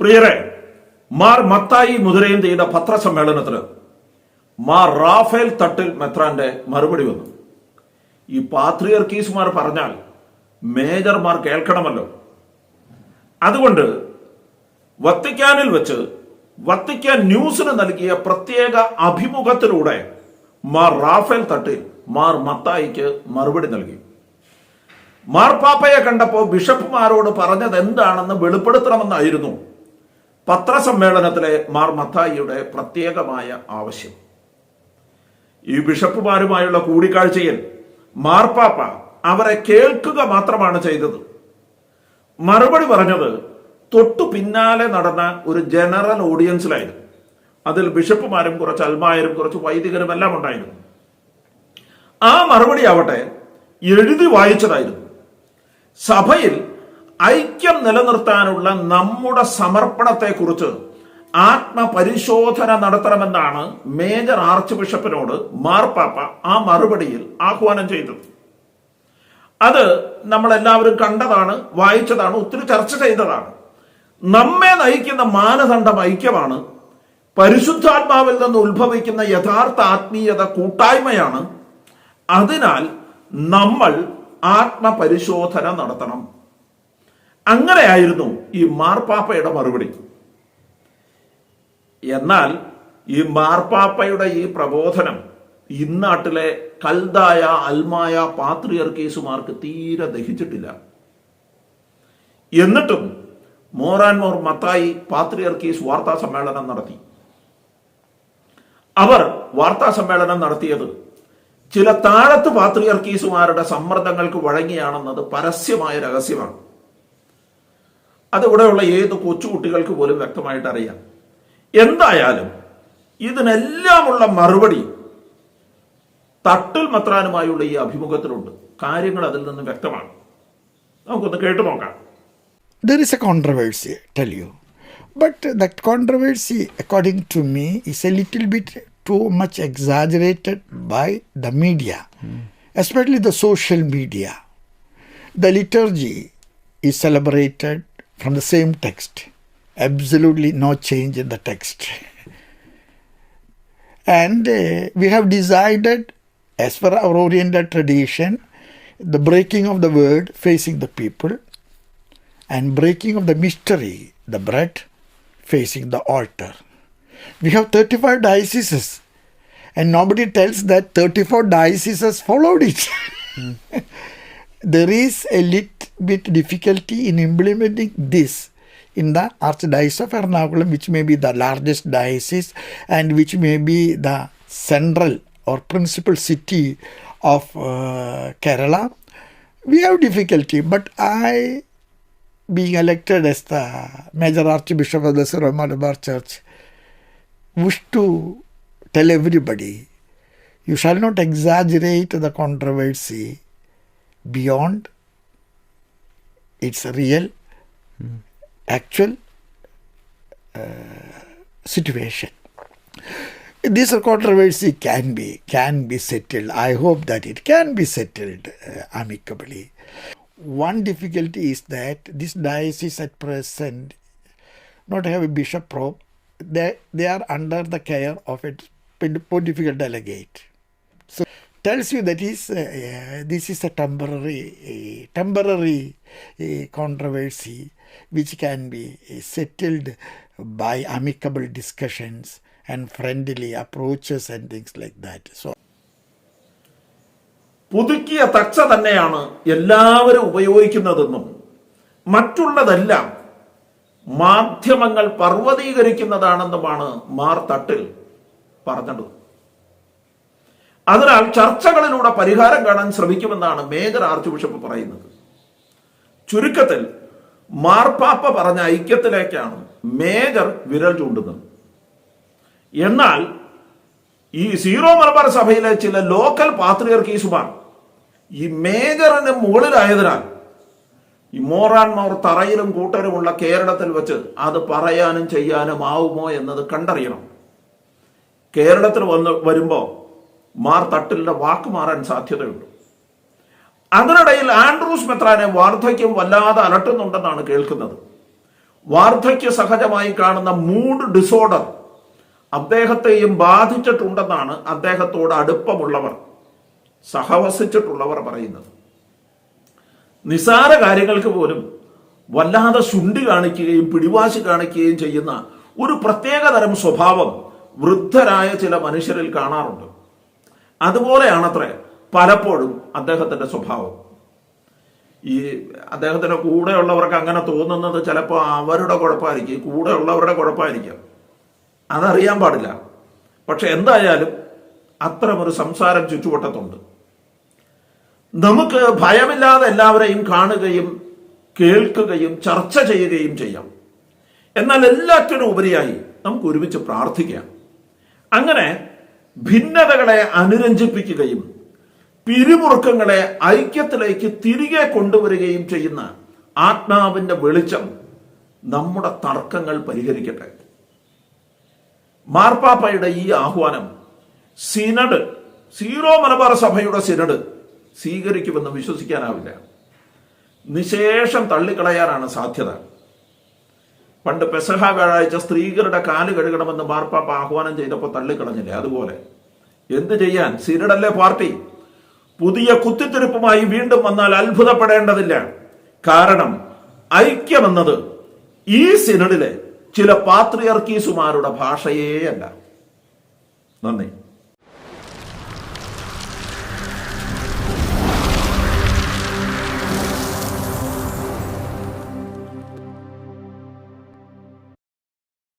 പ്രിയരെ മാർ മത്തായി മുതിരയും ചെയ്ത പത്രസമ്മേളനത്തിന് മാർ റാഫേൽ തട്ടിൽ മെത്രാന്റെ മറുപടി വന്നു. ഈ പാത്രിയർക്കീസുമാർ പറഞ്ഞാൽ മേജർമാർ കേൾക്കണമല്ലോ. അതുകൊണ്ട് വത്തിക്കാനിൽ വെച്ച് വത്തിക്കാൻ ന്യൂസിന് നൽകിയ പ്രത്യേക അഭിമുഖത്തിലൂടെ മാർ റാഫേൽ തട്ടിൽ മാർ മത്തായിക്ക് മറുപടി നൽകി. മാർപ്പാപ്പയെ കണ്ടപ്പോൾ ബിഷപ്പുമാരോട് പറഞ്ഞത് എന്താണെന്ന് വെളിപ്പെടുത്തണമെന്നായിരുന്നു പത്രസമ്മേളനത്തിലെ മാർ മത്തായിയുടെ പ്രത്യേകമായ ആവശ്യം. ഈ ബിഷപ്പുമാരുമായുള്ള കൂടിക്കാഴ്ചയിൽ മാർപ്പാപ്പ അവരെ കേൾക്കുക മാത്രമാണ് ചെയ്തത്. മറുപടി പറഞ്ഞത് തൊട്ടു പിന്നാലെ നടന്ന ഒരു ജനറൽ ഓഡിയൻസിലായിരുന്നു. അതിൽ ബിഷപ്പുമാരും കുറച്ച് അൽമായരും കുറച്ച് വൈദികരും എല്ലാം ഉണ്ടായിരുന്നു. ആ മറുപടി ആവട്ടെ എഴുതി വായിച്ചതായിരുന്നു. സഭയിൽ ഐക്യം നിലനിർത്താനുള്ള നമ്മുടെ സമർപ്പണത്തെ കുറിച്ച് ആത്മപരിശോധന നടത്തണമെന്നാണ് മേജർ ആർച്ച് ബിഷപ്പിനോട് മാർപ്പാപ്പ ആ മറുപടിയിൽ ആഹ്വാനം ചെയ്തത്. അത് നമ്മളെല്ലാവരും കണ്ടതാണ് വായിച്ചതാണ് ഒത്തിരി ചർച്ച ചെയ്തതാണ്. നമ്മെ നയിക്കുന്ന മാനദണ്ഡം ഐക്യമാണ്. പരിശുദ്ധാത്മാവിൽ നിന്ന് ഉത്ഭവിക്കുന്ന യഥാർത്ഥ ആത്മീയത കൂട്ടായ്മയാണ്. അതിനാൽ നമ്മൾ ആത്മപരിശോധന നടത്തണം. അങ്ങനെയായിരുന്നു ഈ മാർപ്പാപ്പയുടെ മറുപടി. എന്നാൽ ഈ മാർപ്പാപ്പയുടെ ഈ പ്രബോധനം ഇന്നാട്ടിലെ കൽതായ അൽമായ പാത്രിയർക്കേസുമാർക്ക് തീരെ ദഹിച്ചിട്ടില്ല. എന്നിട്ടും മോറാൻമോർ മത്തായി പാത്രിയർക്കീസ് വാർത്താ സമ്മേളനം നടത്തി. അവർ വാർത്താ സമ്മേളനം നടത്തിയത് ചില താഴത്ത് പാത്രിയർക്കീസുമാരുടെ സമ്മർദ്ദങ്ങൾക്ക് വഴങ്ങിയാണെന്നത് പരസ്യമായ രഹസ്യമാണ്. അത് ഇവിടെയുള്ള ഏത് കൊച്ചുകുട്ടികൾക്ക് പോലും വ്യക്തമായിട്ട് അറിയാം എന്തായാലും ഇതിനെല്ലാമുള്ള മറുപടി തട്ടിൽ മത്രാനുമായുള്ള ഈ അഭിമുഖത്തിലുണ്ട് കാര്യങ്ങൾ അതിൽ നിന്ന് വ്യക്തമാണ് നമുക്കൊന്ന് കേട്ടു നോക്കാം is a controversy, I tell you. But that controversy, according to me, is a little bit too much exaggerated by the media, especially the social media. The liturgy is celebrated from the same text, absolutely no change in the text. And uh, we have decided, as per our Oriental tradition, the breaking of the word facing the people and breaking of the mystery, the bread, facing the altar. We have 35 dioceses, and nobody tells that 34 dioceses followed it. there is a little bit difficulty in implementing this in the Archdiocese of Ernakulam, which may be the largest diocese and which may be the central or principal city of uh, Kerala. We have difficulty, but I being elected as the major archbishop of the Malabar Church, wish to tell everybody you shall not exaggerate the controversy beyond its a real, actual uh, situation. This controversy can be can be settled. I hope that it can be settled uh, amicably. One difficulty is that this diocese at present not have a bishop probe. They, they are under the care of a pontifical delegate. Tells you that is uh, uh, this is a temporary uh, temporary uh, controversy which can be uh, settled by amicable discussions and friendly approaches and things like that. So പുതുക്കിയ തച്ച തന്നെയാണ് എല്ലാവരും ഉപയോഗിക്കുന്നതെന്നും മറ്റുള്ളതെല്ലാം മാധ്യമങ്ങൾ പർവതീകരിക്കുന്നതാണെന്നുമാണ് മാർ തട്ടിൽ പറഞ്ഞത് അതിനാൽ ചർച്ചകളിലൂടെ പരിഹാരം കാണാൻ ശ്രമിക്കുമെന്നാണ് major arch bishop പറയുന്നത്. ചുരുക്കത്തിൽ മാർപ്പാപ്പ പറഞ്ഞ ഐക്യത്തിലേക്കാണ് മേജർ വിരൽ ചൂണ്ടുന്നത്. എന്നാൽ ഈ സീറോ മലബാർ സഭയിലെ ചില ലോക്കൽ പാത്രിയർക്കീസുമാർ ഈ മേജറിന് മുകളിലായതിനാൽ ഈ മോറാൻമാർ തറയിലും കൂട്ടരുമുള്ള കേരളത്തിൽ വെച്ച് അത് പറയാനും ചെയ്യാനും ആവുമോ എന്നത് കണ്ടറിയണം. കേരളത്തിൽ വന്ന് വരുമ്പോൾ മാർ തട്ടിലിന്റെ വാക്ക് മാറാൻ സാധ്യതയുണ്ട്. അതിനിടയിൽ ആൻഡ്രൂസ് മെത്രാനെ വാർദ്ധക്യം വല്ലാതെ അലട്ടുന്നുണ്ടെന്നാണ് കേൾക്കുന്നത്. വാർദ്ധക്യ സഹജമായി കാണുന്ന മൂഡ് ഡിസോർഡർ അദ്ദേഹത്തെയും ബാധിച്ചിട്ടുണ്ടെന്നാണ് അദ്ദേഹത്തോട് അടുപ്പമുള്ളവർ സഹവസിച്ചിട്ടുള്ളവർ പറയുന്നത്. നിസാര കാര്യങ്ങൾക്ക് പോലും വല്ലാതെ ശുണ്ടി കാണിക്കുകയും പിടിവാശി കാണിക്കുകയും ചെയ്യുന്ന ഒരു പ്രത്യേകതരം സ്വഭാവം വൃദ്ധരായ ചില മനുഷ്യരിൽ കാണാറുണ്ട്. അതുപോലെയാണത്രേ പലപ്പോഴും അദ്ദേഹത്തിന്റെ സ്വഭാവം. ഈ അദ്ദേഹത്തിന്റെ കൂടെയുള്ളവർക്ക് അങ്ങനെ തോന്നുന്നത് ചിലപ്പോൾ അവരുടെ കുഴപ്പമായിരിക്കും. കൂടെയുള്ളവരുടെ കുഴപ്പമായിരിക്കാം. അതറിയാൻ പാടില്ല. പക്ഷെ എന്തായാലും അത്തരമൊരു സംസാരം ചുറ്റുവട്ടത്തുണ്ട്. നമുക്ക് ഭയമില്ലാതെ എല്ലാവരെയും കാണുകയും കേൾക്കുകയും ചർച്ച ചെയ്യുകയും ചെയ്യാം. എന്നാൽ എല്ലാറ്റിനും ഉപരിയായി നമുക്ക് ഒരുമിച്ച് പ്രാർത്ഥിക്കാം. അങ്ങനെ ഭിന്നതകളെ അനുരഞ്ജിപ്പിക്കുകയും പിരിമുറുക്കങ്ങളെ ഐക്യത്തിലേക്ക് തിരികെ കൊണ്ടുവരികയും ചെയ്യുന്ന ആത്മാവിന്റെ വെളിച്ചം നമ്മുടെ തർക്കങ്ങൾ പരിഹരിക്കട്ടെ. മാർപ്പാപ്പയുടെ ഈ ആഹ്വാനം സിനഡ് സീറോ മലബാർ സഭയുടെ സിനഡ് സ്വീകരിക്കുമെന്ന് വിശ്വസിക്കാനാവില്ല. നിശേഷം തള്ളിക്കളയാനാണ് സാധ്യത. പണ്ട് പെസഹ വ്യാഴാഴ്ച സ്ത്രീകളുടെ കാൽ കഴുകണമെന്ന് മാർപ്പാപ്പ ആഹ്വാനം ചെയ്തപ്പോൾ തള്ളിക്കളഞ്ഞില്ലേ? അതുപോലെ. എന്ത് ചെയ്യാൻ? സിനഡല്ലേ പാർട്ടി? പുതിയ കുത്തിത്തിരിപ്പുമായി വീണ്ടും വന്നാൽ അത്ഭുതപ്പെടേണ്ടതില്ല. കാരണം ഐക്യമെന്നത് ഈ സിനഡിലെ ചില പാത്രിയർക്കീസുമാരുടെ ഭാഷയേ അല്ല. നന്ദി.